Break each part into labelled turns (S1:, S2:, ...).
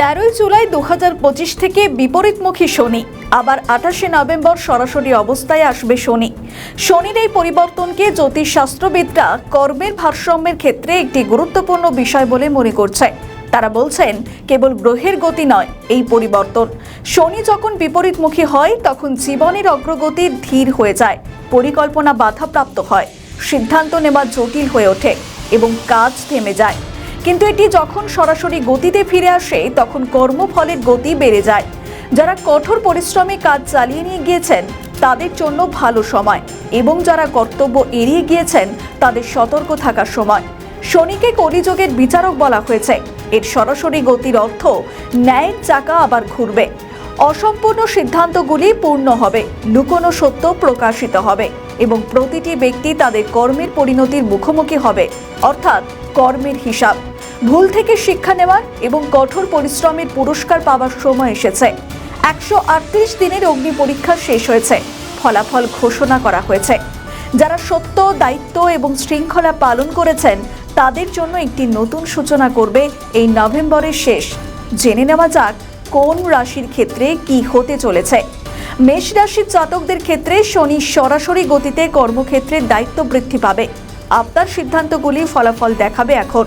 S1: তেরোই জুলাই দু হাজার পঁচিশ থেকে বিপরীতমুখী শনি। আবার আঠাশে নভেম্বর সরাসরি অবস্থায় আসবে শনি। শনির এই পরিবর্তনকে জ্যোতিষশাস্ত্রবিদরা কর্মের ভারসাম্যের ক্ষেত্রে একটি গুরুত্বপূর্ণ বিষয় বলে মনে করছে। তারা বলছেন, কেবল গ্রহের গতি নয়, এই পরিবর্তন। শনি যখন বিপরীতমুখী হয়, তখন জীবনের অগ্রগতি ধীর হয়ে যায়, পরিকল্পনা বাধাপ্রাপ্ত হয়, সিদ্ধান্ত নেওয়া জটিল হয়ে ওঠে এবং কাজ থেমে যায়। কিন্তু এটি যখন সরাসরি গতিতে ফিরে আসে, তখন কর্মফলের গতি বেড়ে যায়। যারা কঠোর পরিশ্রমে কাজ চালিয়ে নিয়ে গিয়েছেন, তাদের জন্য ভালো সময় এবং যারা কর্তব্য এড়িয়ে গিয়েছেন, তাদের সতর্ক থাকার সময়। শনিকে কলিযোগের বিচারক বলা হয়েছে। এর সরাসরি গতির অর্থ ন্যায়ের চাকা আবার ঘুরবে। অসম্পূর্ণ সিদ্ধান্তগুলি পূর্ণ হবে, লুকোনো সত্য প্রকাশিত হবে এবং প্রতিটি ব্যক্তি তাদের কর্মের পরিণতির মুখোমুখি হবে, অর্থাৎ কর্মের হিসাব। ভুল থেকে শিক্ষা নেওয়ার এবং কঠোর পরিশ্রমের পুরস্কার পাওয়ার সময় এসেছে। একশো আটত্রিশ দিনের অগ্নি পরীক্ষা শেষ হয়েছে। ফলাফল ঘোষণা করা হয়েছে। যারা সত্য, দায়িত্ব এবং শৃঙ্খলা পালন করেছেন, তাদের জন্য একটি নতুন সূচনা করবে এই নভেম্বরের শেষ। জেনে নেওয়া যাক কোন রাশির ক্ষেত্রে কি হতে চলেছে। মেষ রাশির জাতকদের ক্ষেত্রে শনি সরাসরি গতিতে কর্মক্ষেত্রে দায়িত্ব বৃদ্ধি পাবে। আপনার সিদ্ধান্তগুলি ফলাফল দেখাবে এখন।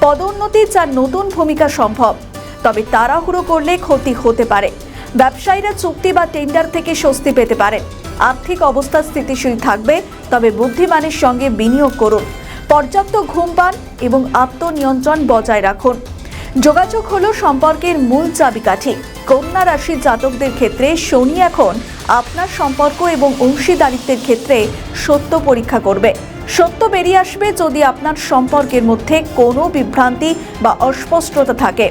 S1: পদোন্নতি যার নতুন ভূমিকা সম্ভব। তবে তাড়াহুড়ো করলে ক্ষতি হতে পারে। ব্যবসায়ীরা চুক্তি বা টেন্ডার থেকে স্বস্তি পেতে পারে। আর্থিক অবস্থা স্থিতিশীল থাকবে, তবে বুদ্ধিমানের সঙ্গে বিনিয়োগ করুন। পর্যাপ্ত ঘুম পান এবং আত্মনিয়ন্ত্রণ বজায় রাখুন। যোগাযোগ হলো সম্পর্কের মূল চাবিকাঠি। কন্যা রাশির জাতকদের ক্ষেত্রে শনি এখন আপনার সম্পর্ক এবং অংশীদারিত্বের ক্ষেত্রে সত্য পরীক্ষা করবে। সত্য বেরিয়ে আসবে যদি আপনার সম্পর্কের মধ্যে কোনো বিভ্রান্তি বা অস্পষ্টতা থাকে।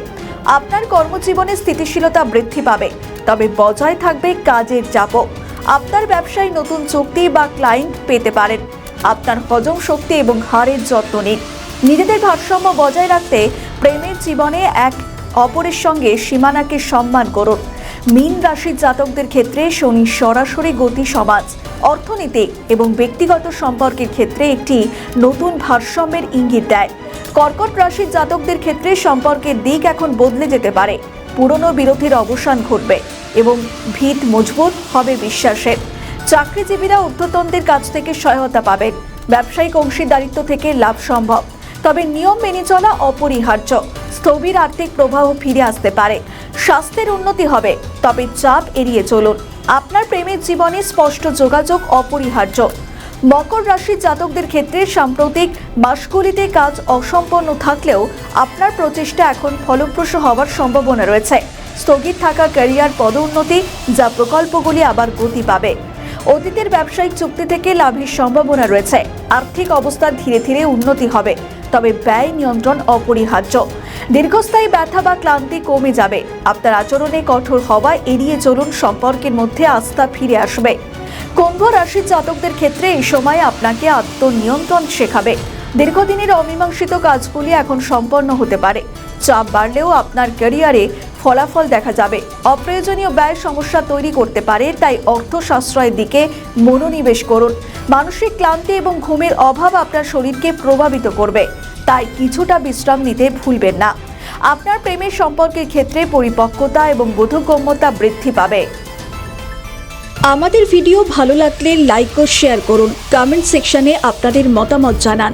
S1: আপনার কর্মজীবনে স্থিতিশীলতা বৃদ্ধি পাবে, তবে বজায় থাকবে কাজের চাপও। আপনার ব্যবসায় নতুন চুক্তি বা ক্লায়েন্ট পেতে পারেন। আপনার হজম শক্তি এবং হাড়ের যত্ন নিন। নিজেদের ভারসাম্য বজায় রাখতে প্রেমের জীবনে এক অপরের সঙ্গে সীমানাকে সম্মান করুন। মীন রাশির জাতকদের ক্ষেত্রে শনি সরাসরি গতি সমাজ, অর্থনীতি এবং ব্যক্তিগত সম্পর্কের ক্ষেত্রে একটি নতুন ভারসাম্যের ইঙ্গিত দেয়। কর্কট রাশির জাতকদের ক্ষেত্রে সম্পর্কের দিক এখন বদলে যেতে পারে। পুরনো বিরোধীর অবসান ঘটবে এবং ভিত মজবুত হবে বিশ্বাসের। চাকরিজীবীরা ঊর্ধ্বতনদের কাছ থেকে সহায়তা পাবেন। ব্যবসায়িক অংশীদারিত্ব থেকে লাভ সম্ভব। তবে নিয়ম মেনে চলা অপরিহার্য। স্থবির আর্থিক প্রবাহ ফিরে আসতে পারে। স্বাস্থ্যের উন্নতি হবে, তবে চাপ এড়িয়ে চলুন। আপনার প্রেমের জীবনে স্পষ্ট যোগাযোগ অপরিহার্য। মকর রাশির জাতকদের ক্ষেত্রে সাম্প্রতিক মাসগুলিতে কাজ অসম্পন্ন থাকলেও আপনার প্রচেষ্টা এখন ফলপ্রসূ হওয়ার সম্ভাবনা রয়েছে। স্থগিত থাকা ক্যারিয়ার পদোন্নতি যা প্রকল্পগুলি আবার গতি পাবে। অতীতের ব্যবসায়িক চুক্তি থেকে লাভের সম্ভাবনা রয়েছে। আর্থিক অবস্থা ধীরে ধীরে উন্নতি হবে, তবে ব্যয় নিয়ন্ত্রণ অপরিহার্য। দীর্ঘস্থায়ী ব্যথা বা ক্লান্তি কমে যাবে। আপনার আচরণে কঠোর হওয়া এড়িয়ে চলুন, সম্পর্কের মধ্যে আস্থা ফিরে আসবে। কুম্ভ রাশির জাতকদের ক্ষেত্রে এই সময় আপনাকে আত্মনিয়ন্ত্রণ শেখাবে। দীর্ঘদিনের অমীমাংসিত কাজগুলি এখন সম্পন্ন হতে পারে। চাপ বাড়লেও আপনার ক্যারিয়ারে ফলাফল দেখা যাবে। অপ্রয়োজনীয় ব্যয় সমস্যা তৈরি করতে পারে, তাই অর্থ সাশ্রয়ের দিকে মনোনিবেশ করুন। মানসিক ক্লান্তি এবং ঘুমের অভাব আপনার শরীরকে প্রভাবিত করবে, তাই কিছুটা বিশ্রাম নিতে ভুলবেন না। আপনার প্রেমের সম্পর্কের ক্ষেত্রে পরিপক্কতা এবং বোধগম্যতা বৃদ্ধি পাবে। আমাদের ভিডিও ভালো লাগলে লাইক ও শেয়ার করুন। কমেন্ট সেকশনে আপনাদের মতামত জানান।